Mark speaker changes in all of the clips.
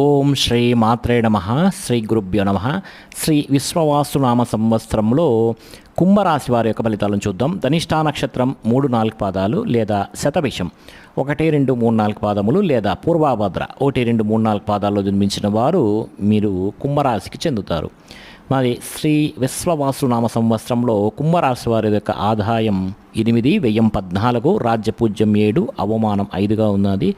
Speaker 1: ఓం శ్రీ మాత్రే నమ శ్రీ గురుభ్యో నమ శ్రీ విశ్వవాసునామ సంవత్సరంలో కుంభరాశి వారి యొక్క ఫలితాలను చూద్దాం. ధనిష్టా నక్షత్రం మూడు నాలుగు పాదాలు లేదా శతభిషం ఒకటి రెండు మూడు నాలుగు పాదములు లేదా పూర్వాభద్ర ఒకటి రెండు మూడు నాలుగు పాదాల్లో జన్మించిన వారు మీరు కుంభరాశికి చెందుతారు. మరి శ్రీ విశ్వవాసు నామ సంవత్సరంలో కుంభరాశి వారి యొక్క ఆదాయం ఎనిమిది వ్యయం పద్నాలుగు రాజ్యపూజ్యం ఏడు అవమానం ఐదుగా ఉన్నది.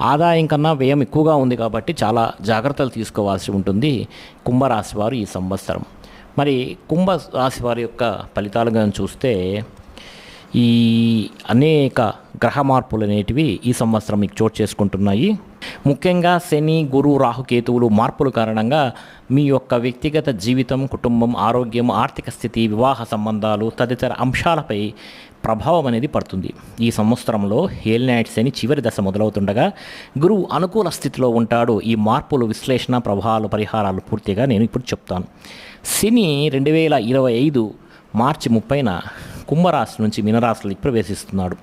Speaker 1: ఆదాయం కన్నా వ్యయం ఎక్కువగా ఉంది కాబట్టి చాలా జాగ్రత్తలు తీసుకోవాల్సి ఉంటుంది కుంభరాశి వారు ఈ సంవత్సరం. మరి కుంభ రాశి వారి యొక్క ఫలితాలుగా చూస్తే ఈ అనేక గ్రహ మార్పులు అనేటివి ఈ సంవత్సరం మీకు చోటు చేసుకుంటున్నాయి. ముఖ్యంగా శని గురు రాహుకేతువులు మార్పుల కారణంగా మీ యొక్క వ్యక్తిగత జీవితం కుటుంబం ఆరోగ్యం ఆర్థిక స్థితి వివాహ సంబంధాలు తదితర అంశాలపై ప్రభావం అనేది పడుతుంది. ఈ సంవత్సరంలో ఏలినాయిట్ శని చివరి దశ మొదలవుతుండగా గురువు అనుకూల స్థితిలో ఉంటాడు. ఈ మార్పులు విశ్లేషణ ప్రభావాలు పరిహారాలు పూర్తిగా నేను ఇప్పుడు చెప్తాను. శని రెండు వేల ఇరవై ఐదు మార్చి ముప్పైన కుంభరాశి నుంచి మీనరాశిలోకి ప్రవేశిస్తున్నాడు.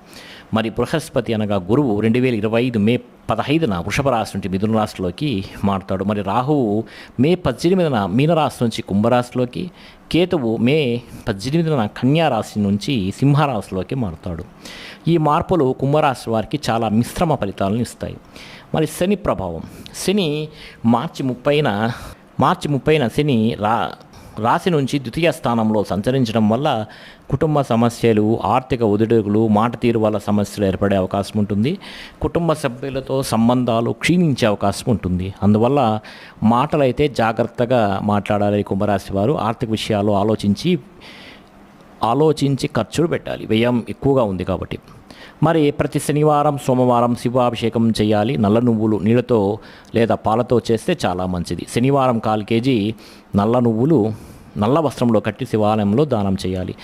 Speaker 1: మరి బృహస్పతి అనగా గురువు రెండు వేల ఇరవై ఐదు మే పదహైదున వృషభ రాశి నుంచి మిథున రాశిలోకి మారుతాడు. మరి రాహువు మే పద్దెనిమిదిన మీనరాశి నుంచి కుంభరాశిలోకి కేతువు మే పద్దెనిమిదిన కన్యారాశి నుంచి సింహరాశిలోకి మారుతాడు. ఈ మార్పులు కుంభరాశి వారికి చాలా మిశ్రమ ఫలితాలను ఇస్తాయి. మరి శని ప్రభావం. శని మార్చి ముప్పైన మార్చి ముప్పైన శని రా రాశి నుంచి ద్వితీయ స్థానంలో సంచరించడం వల్ల కుటుంబ సమస్యలు ఆర్థిక ఒడిదుడుకులు మాట తీరు వల్ల సమస్యలు ఏర్పడే అవకాశం ఉంటుంది. కుటుంబ సభ్యులతో సంబంధాలు క్షీణించే అవకాశం ఉంటుంది. అందువల్ల మాటలైతే జాగ్రత్తగా మాట్లాడాలి కుంభరాశి వారు. ఆర్థిక విషయాలు ఆలోచించి ఆలోచించి ఖర్చులు పెట్టాలి. వ్యయం ఎక్కువగా ఉంది కాబట్టి. మరి ప్రతి శనివారం సోమవారం శివాభిషేకం చేయాలి. నల్ల నువ్వులు నీళ్ళతో లేదా పాలతో చేస్తే చాలా మంచిది. శనివారం కాల్ కేజీ నల్ల నువ్వులు నల్ల వస్త్రంలో కట్టి శివాలయంలో దానం చేయాలి.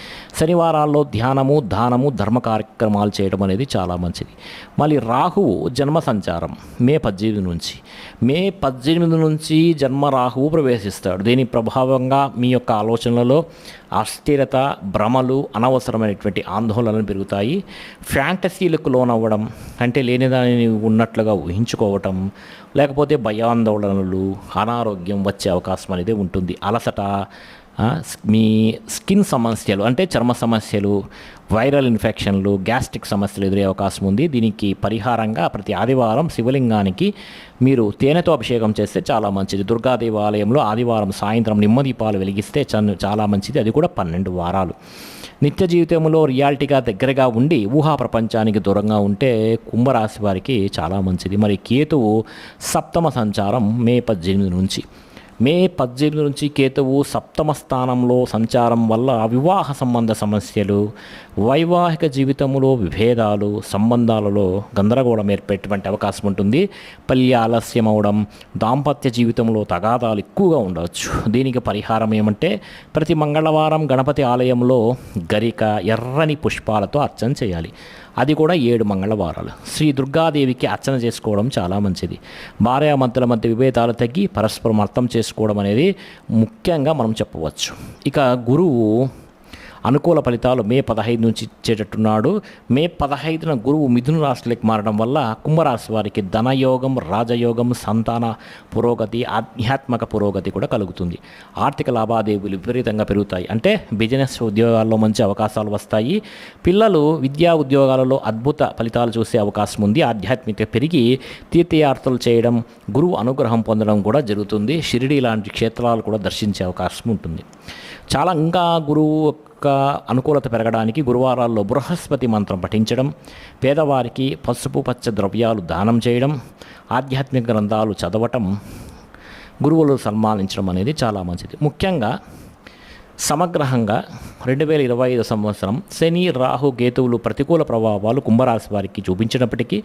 Speaker 1: శనివారాల్లో ధ్యానము దానము ధర్మ కార్యక్రమాలు చేయడం అనేది చాలా మంచిది. మళ్ళీ రాహువు జన్మ సంచారం మే పద్దెనిమిది నుంచి. మే పద్దెనిమిది నుంచి జన్మ రాహువు ప్రవేశిస్తాడు. దీని ప్రభావంగా మీ యొక్క ఆలోచనలలో అస్థిరత భ్రమలు అనవసరమైనటువంటి ఆందోళనలు పెరుగుతాయి. ఫ్యాంటసీలకు లోనవ్వడం అంటే లేనిదానిని ఉన్నట్లుగా ఊహించుకోవటం లేకపోతే భయాందోళనలు అనారోగ్యం వచ్చే అవకాశం అనేది ఉంటుంది. అలసట మీ స్కిన్ సమస్యలు అంటే చర్మ సమస్యలు వైరల్ ఇన్ఫెక్షన్లు గ్యాస్ట్రిక్ సమస్యలు ఎదురే అవకాశం ఉంది. దీనికి పరిహారంగా ప్రతి ఆదివారం శివలింగానికి మీరు తేనెతో అభిషేకం చేస్తే చాలా మంచిది. దుర్గాదేవి ఆలయంలో ఆదివారం సాయంత్రం నిమ్మదీపాలు వెలిగిస్తే చాలా మంచిది. అది కూడా పన్నెండు వారాలు. నిత్య జీవితంలో రియాలిటీగా దగ్గరగా ఉండి ఊహా ప్రపంచానికి దూరంగా ఉంటే కుంభరాశి వారికి చాలా మంచిది. మరి కేతువు సప్తమ సంచారం మే పద్దెనిమిది నుంచి. మే పద్దెనిమిది నుంచి కేతువు సప్తమ స్థానంలో సంచారం వల్ల వివాహ సంబంధ సమస్యలు వైవాహిక జీవితంలో విభేదాలు సంబంధాలలో గందరగోళం ఏర్పడేటువంటి అవకాశం ఉంటుంది. పల్లి ఆలస్యం అవడం దాంపత్య జీవితంలో తగాదాలు ఎక్కువగా ఉండవచ్చు. దీనికి పరిహారం ఏమంటే ప్రతి మంగళవారం గణపతి ఆలయంలో గరిక ఎర్రని పుష్పాలతో అర్చన చేయాలి. అది కూడా ఏడు మంగళవారాలు. శ్రీ దుర్గాదేవికి అర్చన చేసుకోవడం చాలా మంచిది. భార్యామంతుల మధ్య విభేదాలు తగ్గి పరస్పరం అర్థం చేసుకోవడం అనేది ముఖ్యంగా మనం చెప్పవచ్చు. ఇక గురువు అనుకూల ఫలితాలు మే పదహైదు నుంచి ఇచ్చేటట్టున్నాడు. మే పదహైదున గురువు మిథున రాశులకు మారడం వల్ల కుంభరాశి వారికి ధనయోగం రాజయోగం సంతాన పురోగతి ఆధ్యాత్మక పురోగతి కూడా కలుగుతుంది. ఆర్థిక లావాదేవీలు విపరీతంగా పెరుగుతాయి. అంటే బిజినెస్ ఉద్యోగాల్లో మంచి అవకాశాలు వస్తాయి. పిల్లలు విద్యా ఉద్యోగాలలో అద్భుత ఫలితాలు చూసే అవకాశం ఉంది. ఆధ్యాత్మిక పెరిగి తీర్థయాత్రలు చేయడం గురువు అనుగ్రహం పొందడం కూడా జరుగుతుంది. షిరిడి లాంటి క్షేత్రాలు కూడా దర్శించే అవకాశం ఉంటుంది. చాలా ఇంకా గురువు యొక్క అనుకూలత పెరగడానికి గురువారాల్లో బృహస్పతి మంత్రం పఠించడం పేదవారికి పసుపు పచ్చ ద్రవ్యాలు దానం చేయడం ఆధ్యాత్మిక గ్రంథాలు చదవటం గురువులు సన్మానించడం అనేది చాలా మంచిది. ముఖ్యంగా సమగ్రహంగా రెండు వేల ఇరవై ఐదు సంవత్సరం శని రాహు కేతువులు ప్రతికూల ప్రభావాలు కుంభరాశి వారికి చూపించినప్పటికీ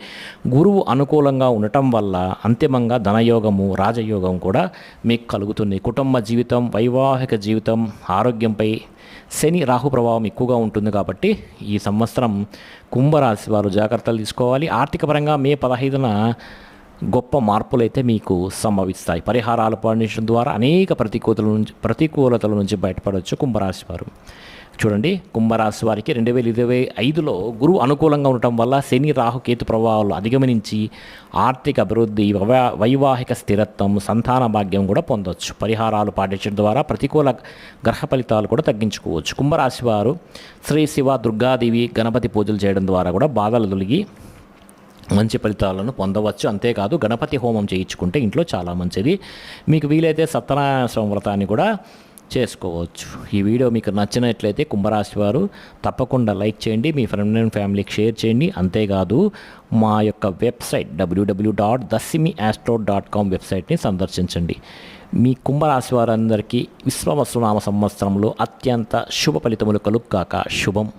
Speaker 1: గురువు అనుకూలంగా ఉండటం వల్ల అంతిమంగా ధనయోగము రాజయోగం కూడా మీకు కలుగుతుంది. కుటుంబ జీవితం వైవాహిక జీవితం ఆరోగ్యంపై శని రాహు ప్రభావం ఎక్కువగా ఉంటుంది కాబట్టి ఈ సంవత్సరం కుంభరాశి వారు జాగ్రత్తలు తీసుకోవాలి. ఆర్థికపరంగా మే పదహైదున గొప్ప మార్పులైతే మీకు సంభవిస్తాయి. పరిహారాలు పాటించడం ద్వారా అనేక ప్రతికూలతల నుంచి ప్రతికూలతల నుంచి బయటపడవచ్చు కుంభరాశి వారు. చూడండి కుంభరాశి వారికి రెండు వేల ఇరవై ఐదులో గురువు అనుకూలంగా ఉండటం వల్ల శని రాహు కేతు ప్రభావాలు అధిగమనించి ఆర్థిక అభివృద్ధి వైవాహిక స్థిరత్వం సంతాన భాగ్యం కూడా పొందవచ్చు పరిహారాలు పాటించడం ద్వారా ప్రతికూల గ్రహ ఫలితాలు కూడా తగ్గించుకోవచ్చు. కుంభరాశి వారు శ్రీ శివ దుర్గాదేవి గణపతి పూజలు చేయడం ద్వారా కూడా బాధలు తొలగి మంచి ఫలితాలను పొందవచ్చు. అంతేకాదు గణపతి హోమం చేయించుకుంటే ఇంట్లో చాలా మంచిది. మీకు వీలైతే సత్యనారాయణ వ్రతాన్ని కూడా చేసుకోవచ్చు. ఈ వీడియో మీకు నచ్చినట్లయితే కుంభరాశి వారు తప్పకుండా లైక్ చేయండి. మీ ఫ్రెండ్ అండ్ ఫ్యామిలీకి షేర్ చేయండి. అంతేకాదు మా యొక్క వెబ్సైట్ డబ్ల్యూడబ్ల్యూ డాట్ దస్సిమి ఆస్ట్రో డాట్ కామ్ వెబ్సైట్ని సందర్శించండి. మీ కుంభరాశి వారందరికీ విశ్వవసునామ సంవత్సరంలో అత్యంత శుభ ఫలితములు కలుగుగాక శుభం.